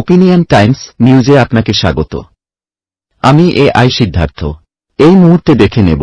Opinion Times নিউজে আপনাকে স্বাগত। আমি এ আই সিদ্ধার্থ। এই মুহূর্তে দেখে নেব।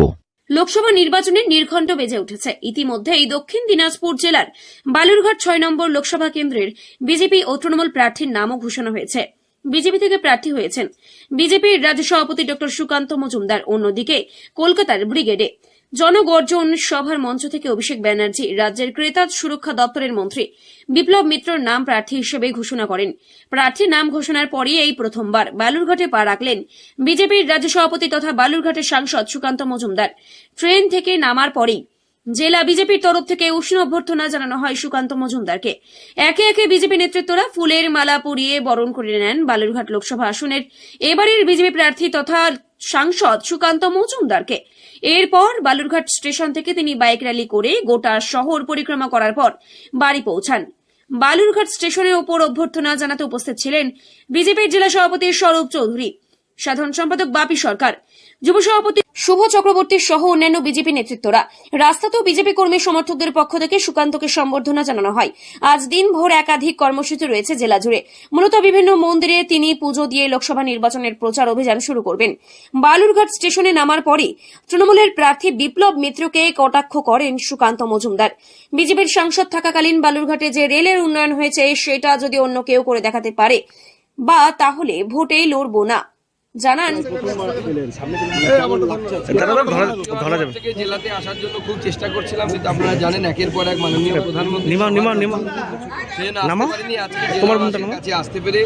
লোকসভা নির্বাচনের নির্ঘণ্ট বেজে উঠেছে। ইতিমধ্যেই দক্ষিণ দিনাজপুর জেলার বালুরঘাট ছয় নম্বর লোকসভা কেন্দ্রের বিজেপি ও তৃণমূল প্রার্থীর নামও ঘোষণা হয়েছে। বিজেপি থেকে প্রার্থী হয়েছেন বিজেপির রাজ্য সভাপতি ড সুকান্ত মজুমদার। অন্যদিকে কলকাতার ব্রিগেডে জনগর্জন সভার মঞ্চ থেকে অভিষেক ব্যানার্জি রাজ্যের ক্রেতা সুরক্ষা দপ্তরের মন্ত্রী বিপ্লব মিত্রর নাম প্রার্থী হিসেবে ঘোষণা করেন। প্রার্থীর নাম ঘোষণার পরই এই প্রথমবার বালুরঘাটে পা রাখলেন বিজেপির রাজ্য সভাপতি তথা বালুরঘাটের সাংসদ সুকান্ত মজুমদার। ট্রেন থেকে নামার পরেই জেলা বিজেপির তরফ থেকে উষ্ণ অভ্যর্থনা জানানো হয় সুকান্ত মজুমদারকে। একে একে বিজেপি নেতৃত্বরা ফুলের মালা পরিয়ে বরণ করে নেন বালুরঘাট লোকসভা আসনের। এবারের বিজেপি প্রার্থী তথা সাংসদ সুকান্ত মজুমদারকে। এরপর বালুরঘাট স্টেশন থেকে তিনি বাইক র্যালি করে গোটা শহর পরিক্রমা করার পর বাড়ি পৌঁছান। বালুরঘাট স্টেশনের ওপর অভ্যর্থনা জানাতে উপস্থিত ছিলেন বিজেপির জেলা সভাপতি স্বরূপ চৌধুরী। সাধারণ সম্পাদক বাপি সরকার। যুব সভাপতি শুভ চক্রবর্তী সহ অন্যান্য বিজেপি নেতৃত্বরা। রাস্তাতেও বিজেপি কর্মী সমর্থকদের পক্ষ থেকে সুকান্তকে সম্বর্ধনা জানানো হয়। আজ দিনভর একাধিক কর্মসূচি রয়েছে জেলা জুড়ে। মূলত বিভিন্ন মন্দিরে তিনি পুজো দিয়ে লোকসভা নির্বাচনের প্রচার অভিযান শুরু করবেন। বালুরঘাট স্টেশনে নামার পরই তৃণমূলের প্রার্থী বিপ্লব মিত্রকে কটাক্ষ করেন সুকান্ত মজুমদার। বিজেপির সাংসদ থাকাকালীন বালুরঘাটে যে রেলের উন্নয়ন হয়েছে, সেটা যদি অন্য কেউ করে দেখাতে পারে, বা তাহলে ভোটেই লড়ব না। জানান। ধরা ধরা যাবে। জেলাতে আসার জন্য খুব চেষ্টা করছিলাম কিন্তু আপনারা জানেন একের পর এক মাননীয় প্রধানমন্ত্রী কাছে আসতে পেরে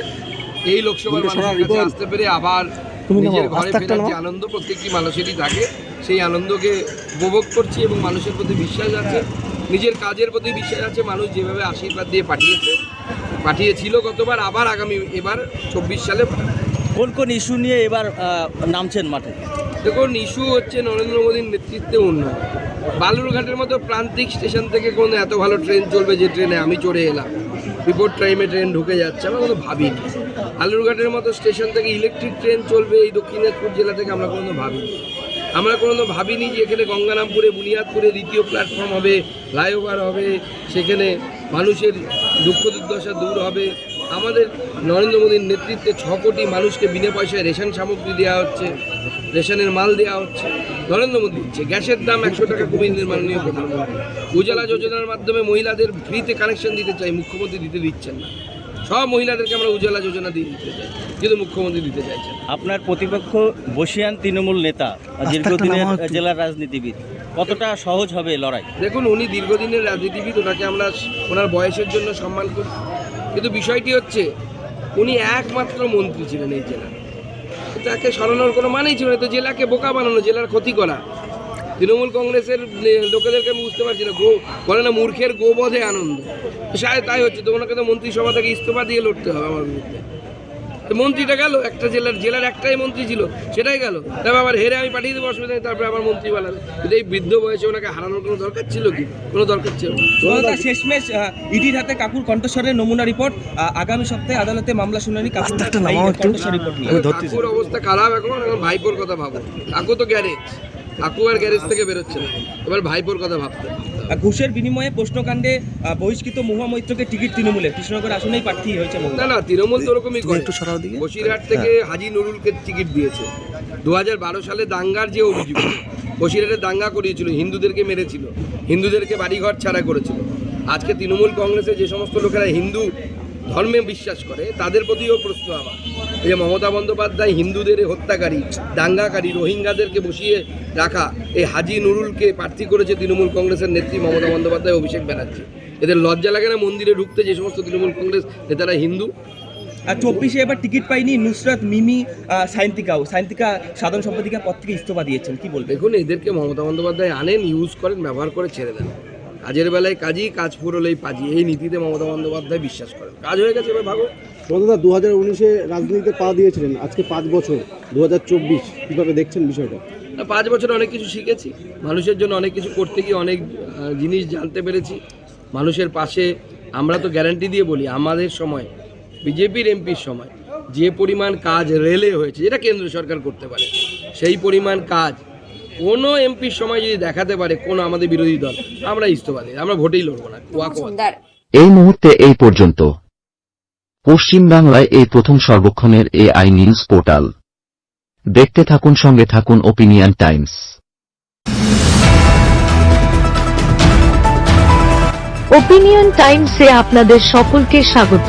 এই লোকসভার মানুষের কাছে আসতে পেরে আবার নিজের ঘরে ফেরার যে আনন্দ প্রত্যেকটি মানুষেরই থাকে সেই আনন্দকে উপভোগ করছি এবং মানুষের প্রতি বিশ্বাস আছে নিজের কাজের প্রতি বিশ্বাস আছে মানুষ যেভাবে আশীর্বাদ দিয়ে পাঠিয়েছে পাঠিয়েছিল গতবার আবার আগামী এবার চব্বিশ সালে। কোন কোন ইস্যু নিয়ে এবার নামছেন মাঠে? দেখুন, ইস্যু হচ্ছে নরেন্দ্র মোদীর নেতৃত্বে উন্নয়ন। বালুরঘাটের মতো প্রান্তিক স্টেশন থেকে কোনো এত ভালো ট্রেন চলবে যে ট্রেনে আমি চড়ে এলাম। বিপদ টাইমে ট্রেন ঢুকে যাচ্ছে, আমরা কোনো ভাবিনি। বালুরঘাটের মতো স্টেশন থেকে ইলেকট্রিক ট্রেন চলবে এই দক্ষিণ দিনাজপুর জেলা থেকে আমরা কোনো ভাবিনি। আমরা কোনো ভাবিনি যে এখানে গঙ্গারামপুরে, বুনিয়াদপুরে দ্বিতীয় প্ল্যাটফর্ম হবে, ফ্লাইওভার হবে, সেখানে মানুষের দুঃখ দুর্দশা দূর হবে। আমাদের নরেন্দ্র মোদীর নেতৃত্বে ছ কোটি মানুষকে বিনা পয়সায় রেশন সামগ্রী দেওয়া হচ্ছে রেশনের মাল দেওয়া হচ্ছে। নরেন্দ্র মোদী দিচ্ছে গ্যাসের দাম একশো টাকা কমিয়ে দিলেন মাননীয় প্রধানমন্ত্রী। উজালা যোজনার মাধ্যমে মহিলাদের ফ্রিতে কানেকশন দিতে চাই মুখ্যমন্ত্রী দিতে দিচ্ছেন না। সব মহিলাদেরকে আমরা উজালা যোজনা দিয়ে দিতে চাই কিন্তু মুখ্যমন্ত্রী দিতে চাইছেন আপনার প্রতিপক্ষ বসিয়ান তৃণমূল নেতা দীর্ঘদিনের জেলার রাজনীতিবিদ কতটা সহজ হবে লড়াই? দেখুন উনি দীর্ঘদিনের রাজনীতিবিদ ওনাকে আমরা ওনার বয়সের জন্য সম্মান করি। কিন্তু বিষয়টি হচ্ছে, উনি একমাত্র মন্ত্রী ছিলেন এই জেলার তাকে সরানোর কোনো মানেই ছিল না। তো জেলাকে বোকা বানানো, জেলার ক্ষতি করা। তৃণমূল কংগ্রেসের লোকেদেরকে আমি বুঝতে পারছি না। গো বলে না, মূর্খের গোবধে আনন্দ। সায় তাই হচ্ছে, তোমাকে তো মন্ত্রিসভা থেকে ইস্তফা দিয়ে লড়তে হবে আমার বিরুদ্ধে। তো মন্ত্রীটা গেল একটা জেলার জেলার একটাই মন্ত্রী ছিল সেটাই গেল। তারপর আবার হেরে আমি পাঠিয়ে দেবো অসুবিধা নেই তারপরে আবার মন্ত্রী বানাবে। কিন্তু এই বৃদ্ধ বয়সে ওনাকে হারানোর কোনো দরকার ছিল কি? কোনো দরকার ছিল শেষমেশ আহ, ইডির হাতে কাকুর কণ্ঠস্বরের নমুনা রিপোর্ট আগামী সপ্তাহে আদালতে মামলা শুনানি কাকুর অবস্থা খারাপ এখন এখন ভাইপোর কথা ভাবো। কাকু তো গ্যারেজ কাকু আর গ্যারেজ থেকে বেরোচ্ছে না। এবার ভাইপোর কথা ভাবতে। ঘুষের বিনিময়ে প্রশ্নকাণ্ডে বহিষ্কৃত মহুয়া মৈত্রকে টিকিট তৃণমূলে কৃষ্ণনগর আসনেই প্রার্থী হয়েছে না না তৃণমূল তো ওরকমই একটু সরাও দিকে। বসিরহাট থেকে হাজি নুরুলকে টিকিট দিয়েছে। দু হাজার বারো সালে দাঙ্গার যে অভিযোগ বসিরহাটে দাঙ্গা করিয়েছিল হিন্দুদেরকে মেরেছিল হিন্দুদেরকে বাড়িঘর ছাড়া করেছিল। আজকে তৃণমূল কংগ্রেসে যে সমস্ত লোকেরা হিন্দু ধর্মে বিশ্বাস করে তাদের প্রতিও প্রশ্ন আমার। যে মমতা বন্দ্যোপাধ্যায় হিন্দুদের হত্যাকারী দাঙ্গাকারী রোহিঙ্গাদেরকে বসিয়ে রাখা এই হাজি নুরুলকে প্রার্থী করেছে তৃণমূল কংগ্রেসের নেত্রী মমতা বন্দ্যোপাধ্যায় অভিষেক ব্যানার্জি। এদের লজ্জা লাগে না মন্দিরে ঢুকতে যে সমস্ত তৃণমূল কংগ্রেস নেতারা হিন্দু? আর চব্বিশে এবার টিকিট পাইনি নুসরাত মিমি সায়ন্তিকাও। সায়ন্তিকা সাধারণ সম্পাদিকা পদ থেকে ইস্তফা দিয়েছেন কি বলবেন? দেখুন এদেরকে মমতা বন্দ্যোপাধ্যায় আনেন ইউজ করেন ব্যবহার করে ছেড়ে দেন। কাজের বেলায় কাজই কাজ ফুরলেই পাজি। এই নীতিতে মমতা বন্দ্যোপাধ্যায় বিশ্বাস করেন। কাজ হয়ে গেছে এবার ভাগো। দাদা দু হাজার উনিশে রাজনীতিতে পা দিয়েছিলেন আজকে পাঁচ বছর দু হাজার চব্বিশ কীভাবে দেখছেন বিষয়টা? না, পাঁচ বছর অনেক কিছু শিখেছি। মানুষের জন্য অনেক কিছু করতে গিয়ে অনেক জিনিস জানতে পেরেছি। মানুষের পাশে আমরা তো গ্যারান্টি দিয়ে বলি আমাদের সময় বিজেপির এমপির সময় যে পরিমাণ কাজ রেলে হয়েছে যেটা কেন্দ্র সরকার করতে পারে সেই পরিমাণ কাজ কোনো এমপির সময় যদি দেখাতে পারে কোন আমাদের বিরোধী দল আমরা ইস্তফা দিই আমরা ভোটেই লড়বো না এই মুহূর্তে এই পর্যন্ত। পশ্চিমবাংলায় এই প্রথম সর্বক্ষণের এআই নিউজ পোর্টাল। দেখতে থাকুন সঙ্গে থাকুন ওপিনিয়ন টাইমস ওপিনিয়ন টাইমসে আপনাদের সকলকে স্বাগত।